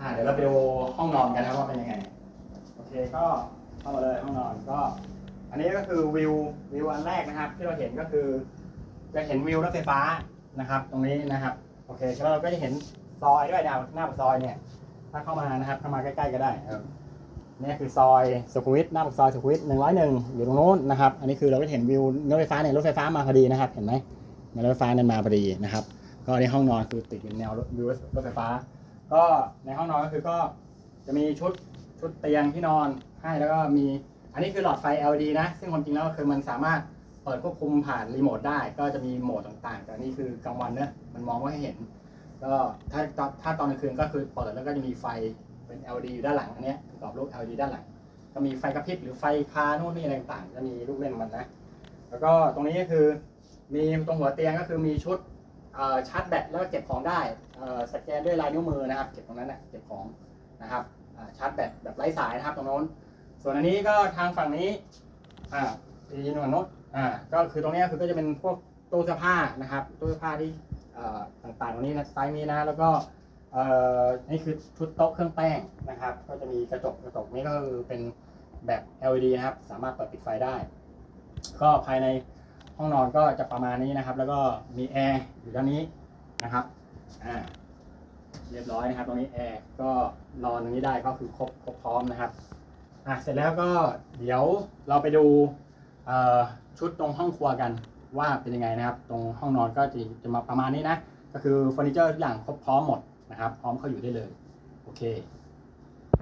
อ่าเดี๋ยวเราไปดูห้องนอนกันนะครับว่าเป็นยังไง โอเคก็เข้ามาเลยห้องนอนก็ อันนี้ก็คือวิววิวอันแรกนะครับ ที่เราเห็นก็คือ จะเห็นวิวรถไฟฟ้านะครับ ตรงนี้นะครับโอเคแล้วเราก็จะเห็นซอยด้วยดาวหน้าปากซอยเนี่ย ถ้าเข้ามานะครับเข้ามาใกล้ๆก็ได้นี่คือซอยสุขุมวิทหน้าปากซอยสุขุมวิทหนึ่งร้อยหนึ่งอยู่ตรงโน้นนะครับ อันนี้คือเราก็เห็นวิวรถไฟฟ้าเนี่ยรถไฟฟ้ามาพอดีนะครับ เห็นไหมรถไฟฟ้านี่ยมาพอดีนะครับ ก็ในห้องนอนคือติดเป็นแนวรถวิวรถไฟฟ้า ก็ในห้องนอนก็คือก็จะมีชุดชุดเตียงที่นอนให้แล้วก็มี อันนี้คือหลอดไฟ LED นะ ซึ่งความจริงแล้วคือมันสามารถเปิดควบคุมผ่านรีโมทได้ ก็จะมีโหมดต่างๆ แต่นี่คือกลางวันเนะมันมองไม่ให้เห็น ก็ถ้าถ้าตอนกลางคืนก็คือเปิดแล้วก็จะมีไฟเป็น LED อยู่ด้านหลังอันนี้ประกอบรูป LED ด้านหลัง ก็มีไฟกระพริบหรือไฟคาโน่นนี่อะไรต่างๆจะมีลูกเล่นของมันนะ แล้วก็ตรงนี้ก็คือมีตรงหัวเตียงก็คือมีชุด ชาร์จแบตแล้วก็เก็บของได้สแกนด้วยลายนิ้วมือนะครับ เก็บตรงนั้นนะเก็บของนะครับชาร์จแบตแบบไร้สายนะครับตรงโน้น ส่วนอันนี้ก็ทางฝั่งนี้อ่าอีนวยโน้นอ่าก็คือตรงนี้คือก็จะเป็นพวกตู้เสื้อผ้านะครับตู้เสื้อผ้าที่ต่างๆตรงนี้นะไซส์นี้นะแล้วก็นี่คือชุดโต๊ะเครื่องแป้งนะครับ ก็จะมีกระจกกระจกนี้ก็คือเป็นแบบ LED นะครับ สามารถเปิดปิดไฟได้ ก็ภายใน ห้องนอนก็จะประมาณนี้นะครับ แล้วก็มีแอร์อยู่ด้านนี้นะครับอ่าเรียบร้อยนะครับ ตรงนี้แอร์ก็นอนตรงนี้ได้ก็คือครบครบพร้อมนะครับอะเสร็จแล้วก็เดี๋ยวเราไปดูชุดตรงห้องครัวกันว่าเป็นยังไงนะครับ ตรงห้องนอนก็จะจะมาประมาณนี้นะ ก็คือเฟอร์นิเจอร์ทุกอย่างครบพร้อมหมดนะครับ พร้อมเข้าอยู่ได้เลย โอเค